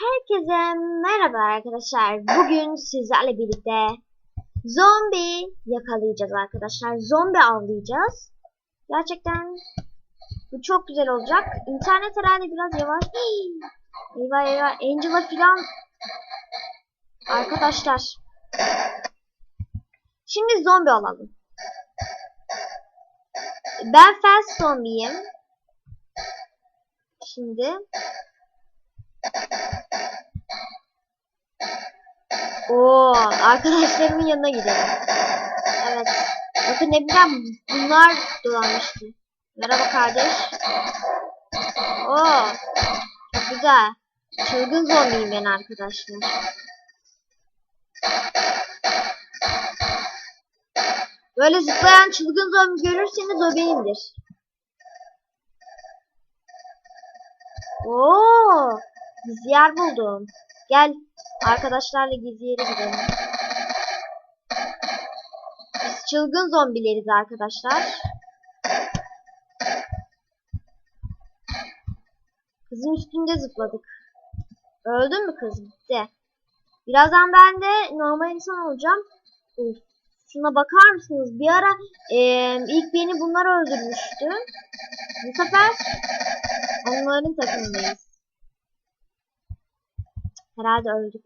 Herkese merhaba arkadaşlar. Bugün sizlerle birlikte zombi yakalayacağız arkadaşlar. Zombi avlayacağız. Gerçekten bu çok güzel olacak. İnternet herhalde biraz yavaş. Hii! Eyvah eyvah. Angela filan. Arkadaşlar. Şimdi zombi olalım. Ben fast zombiyim. Şimdi Oo, arkadaşlarımın yanına gidelim. Evet. Bakın ne bileyim bunlar dolanmıştı. Merhaba kardeş. Oo, çok güzel. Çılgın zombiyim ben arkadaşlar. Böyle zıplayan çılgın zombi görürseniz o benimdir. Oo, gizli yer buldum. Gel arkadaşlarla gizli yere gidelim. Biz çılgın zombileriz arkadaşlar. Kızın üstünde zıpladık. Öldün mü kız? Bitti. Birazdan ben de normal insan olacağım. Uf, şuna bakar mısınız? Bir ara eee, ilk beni bunlar öldürmüştü. Bu sefer onların takımındayız. Herhalde öldük.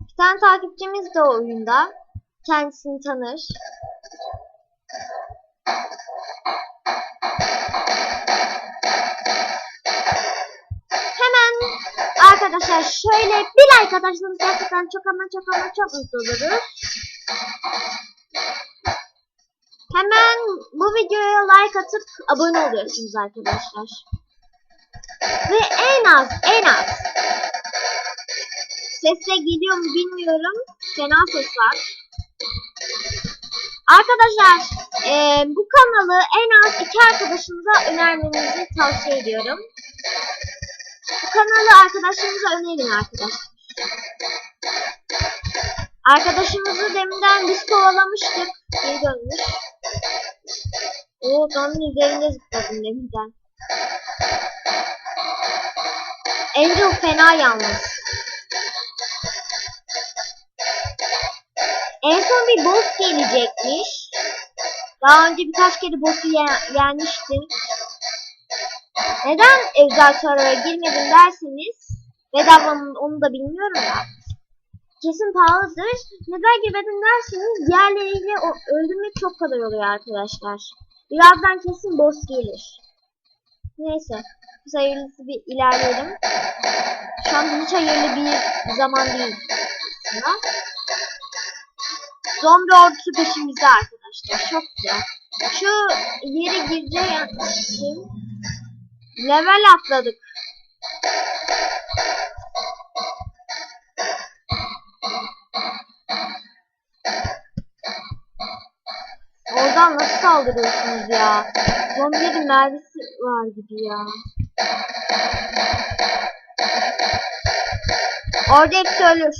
Bir tane takipçimiz de o oyunda. Kendisini tanır. Hemen arkadaşlar şöyle bir like atarsanız gerçekten çok ama çok ama çok mutlu oluruz. Hemen bu videoya like atıp abone oluyorsunuz arkadaşlar. Ve en az en az sesle geliyor mu bilmiyorum. Fena ses var. Arkadaşlar eee, bu kanalı en az iki arkadaşınıza önermenizi tavsiye ediyorum. Bu kanalı arkadaşlarınıza önerin arkadaşlar. Arkadaşımızı deminden biz kovalamıştık. Geri dönmüş. Oo zombinin üzerinde zıpladım deminden. Angel fena yalnız. En son bir boss gelecekmiş. Daha önce birkaç kere boss'u ye- yenmiştim. Neden özel server'a girmedim derseniz bedava onu da bilmiyorum da. Kesin pahalıdır. Neden girmedim derseniz diğerleriyle öldürmek çok kolay oluyor arkadaşlar. Birazdan kesin boss gelir. Neyse. Biz hayırlısı bir ilerleyelim. Şu an hiç hayırlı bir zaman değil. aslında. Zombi ordusu peşimizde arkadaşlar. Çok güzel. Şu yere gireceğim. Level atladık. Oradan nasıl saldırıyorsunuz ya? Zombilerin mermisi var gibi ya. Orada hepsi ölür.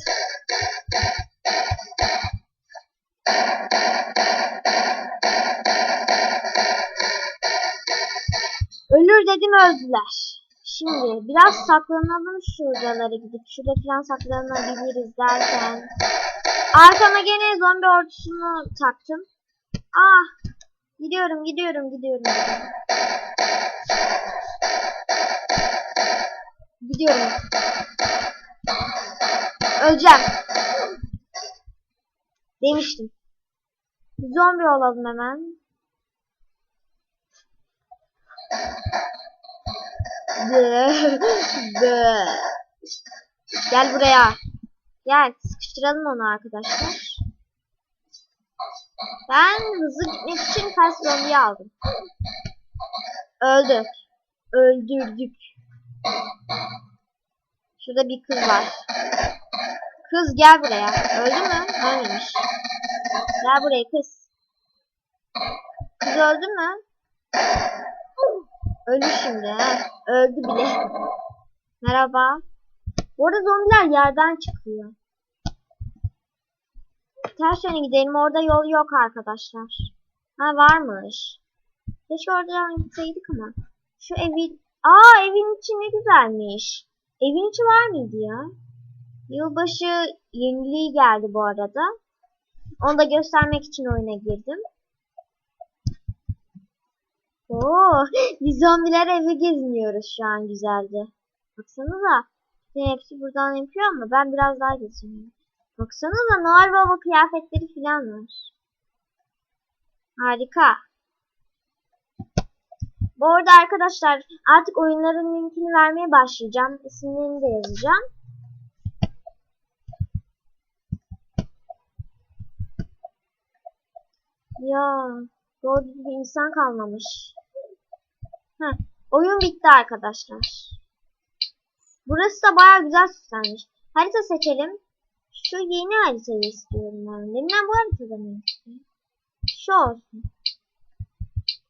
Ölür dedim öldüler. Şimdi biraz saklanalım şuralara gidip şurada falan saklanabiliriz derken. Arkama gene zombi ordusunu taktım. Ah gidiyorum gidiyorum gidiyorum. gidiyorum. Gidiyorum. Öleceğim. Demiştim. Zombi olalım hemen. Gel buraya. Gel sıkıştıralım onu arkadaşlar. Ben hızlı gitmek için fast zombiyi aldım. Öldü. Öldürdük. Şurada bir kız var. Kız gel buraya. Öldü mü? Ölmemiş. Gel buraya kız. Kız öldü mü? Öldü şimdi ha. Öldü bile. Merhaba. Bu arada zombiler yerden çıkıyor. Ters yöne gidelim. Orada yol yok arkadaşlar. Ha varmış. Keşke oradan gitseydik ama. Şu evi Aa evin içi ne güzelmiş. Evin içi var mıydı ya? Yılbaşı yeniliği geldi bu arada. Onu da göstermek için oyuna girdim. Oo, biz zombiler evi geziniyoruz şu an güzelce. Baksanıza. Hepsi buradan yapıyor ama ben biraz daha geziniyorum. Baksanıza Noel Baba kıyafetleri falan var. Harika. Bu arada arkadaşlar artık oyunların linkini vermeye başlayacağım. İsimlerini de yazacağım. Ya doğru bir insan kalmamış. Heh, oyun bitti arkadaşlar. Burası da baya güzel süslenmiş. Harita seçelim. Şu yeni haritayı istiyorum ben. Deminden bu haritada mı istiyorum? Şu olsun.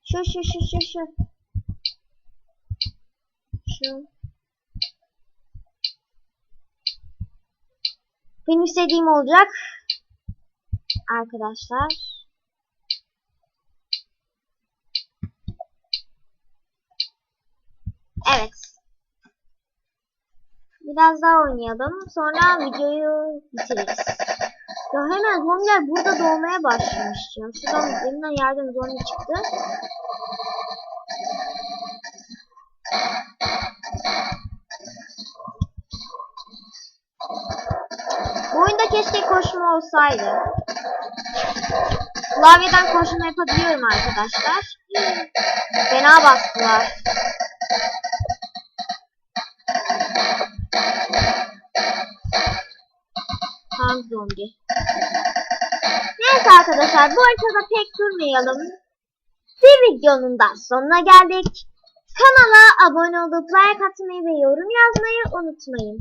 Şu şu şu şu şu. Şu. Benim istediğim olacak. Arkadaşlar. Evet. Biraz daha oynayalım. Sonra videoyu bitiririz. Ya hemen zombiler burada doğmaya başlamış ya. Şuradan elimden yerden zombi çıktı. Oyunda keşke koşma olsaydı. Klavyeden koşma yapabiliyorum arkadaşlar. Fena bastılar. Tam zombi. Neyse arkadaşlar bu haritada pek durmayalım. Bir videonun da sonuna geldik. Kanala abone olup like atmayı ve yorum yazmayı unutmayın.